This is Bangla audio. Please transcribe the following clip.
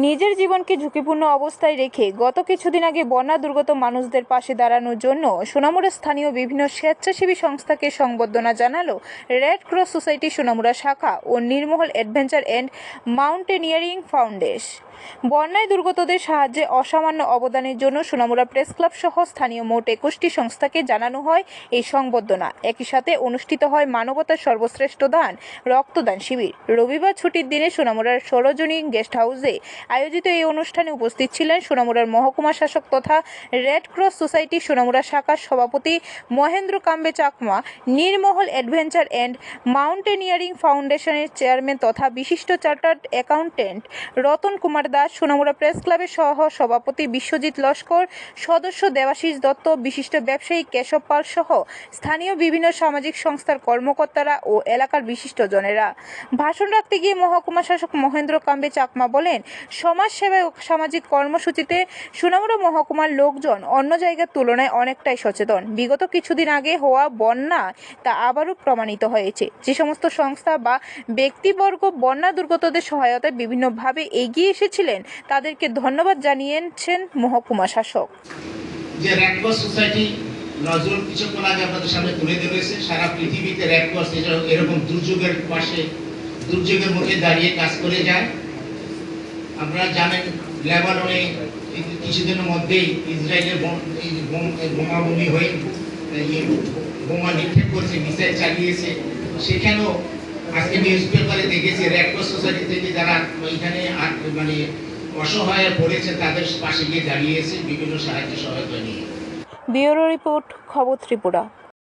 নিজের জীবনকে ঝুঁকিপূর্ণ অবস্থায় রেখে গত কিছুদিন আগে বন্যা দুর্গত মানুষদের পাশে দাঁড়ানোর জন্য সোনামুড়া স্থানীয় বিভিন্ন স্বেচ্ছাসেবী সংস্থাকে সংবর্ধনা জানালো রেড ক্রস সোসাইটি সোনামুড়া শাখা ও Nirmahal adventure and mountaineering foundation বন্যায় দুর্গতদের সাহায্যে অসামান্য অবদানের জন্য সোনামুড়া প্রেস ক্লাব সহ স্থানীয় মোট একুশটি সংস্থাকে জানানো হয় এই সংবর্ধনা। একই সাথে অনুষ্ঠিত হয় মানবতার সর্বশ্রেষ্ঠ দান, রক্তদান শিবির। রবিবার ছুটির দিনে সোনামুড়ার ষোলোজনী গেস্ট হাউসে আয়োজিত এই অনুষ্ঠানে উপস্থিত ছিলেন সোনামুড়ার মহকুমা শাসক তথা রেড ক্রস সোসাইটি সোনামুড়া শাখার সভাপতি Mahendra Kambe Chakma Nirmahal adventure and mountaineering ফাউন্ডেশনের চেয়ারম্যান তথা বিশিষ্ট chartered accountant Ratan Kumar Das, Sonamura press ক্লাবের সহ সভাপতি বিশ্বজিৎ লস্কর, সদস্য দেবাশিস দত্ত, বিশিষ্ট ব্যবসায়ী কেশব পাল সহ স্থানীয় বিভিন্ন সামাজিক সংস্থার কর্মকর্তারা ও এলাকার বিশিষ্টজনেরা। ভাষণ রাখতে গিয়ে মহকুমা শাসক মহেন্দ্র কাম্বে চাকমা বলেন সমাজ সেবা ও সামাজিক কর্মসূচিতে সোনামুড়া মহকুমার লোকজন অন্য জায়গার তুলনায় অনেকটাই সচেতন। বিগত কিছুদিন আগে হওয়া বন্যা তা আবারও প্রমাণিত হয়েছে। যে সমস্ত সংস্থা বা ব্যক্তিবর্গ বন্যা দুর্গতদের সহায়তায় বিভিন্নভাবে এগিয়ে এসেছিলেন তাদেরকে ধন্যবাদ জানিয়েছেন মহকুমা শাসক। যে সোসাইটি কিছুক্ষণ আগে আপনাদের সামনে তুলে সারা পৃথিবীতে এরকম দুর্যোগের পাশে, দুর্যোগের মুখে দাঁড়িয়ে কাজ করে যায়। আপনারা জানেন, লেবাননে কিছুদিনের মধ্যেই ইসরায়েলের বোমাবুমি হয়ে বোমা নিক্ষেপ করেছে, মিসাইল চালিয়েছে। সেখানেও আজকে নিউজ পেপারে দেখেছি রেড ক্রস সোসাইটি থেকে যারা ওইখানে মানে অসহায় পড়েছে, তাদের পাশে গিয়ে দাঁড়িয়েছে বিভিন্ন সাহায্য সহায়তা নিয়ে। ব্যুরো রিপোর্ট, খবর ত্রিপুরা।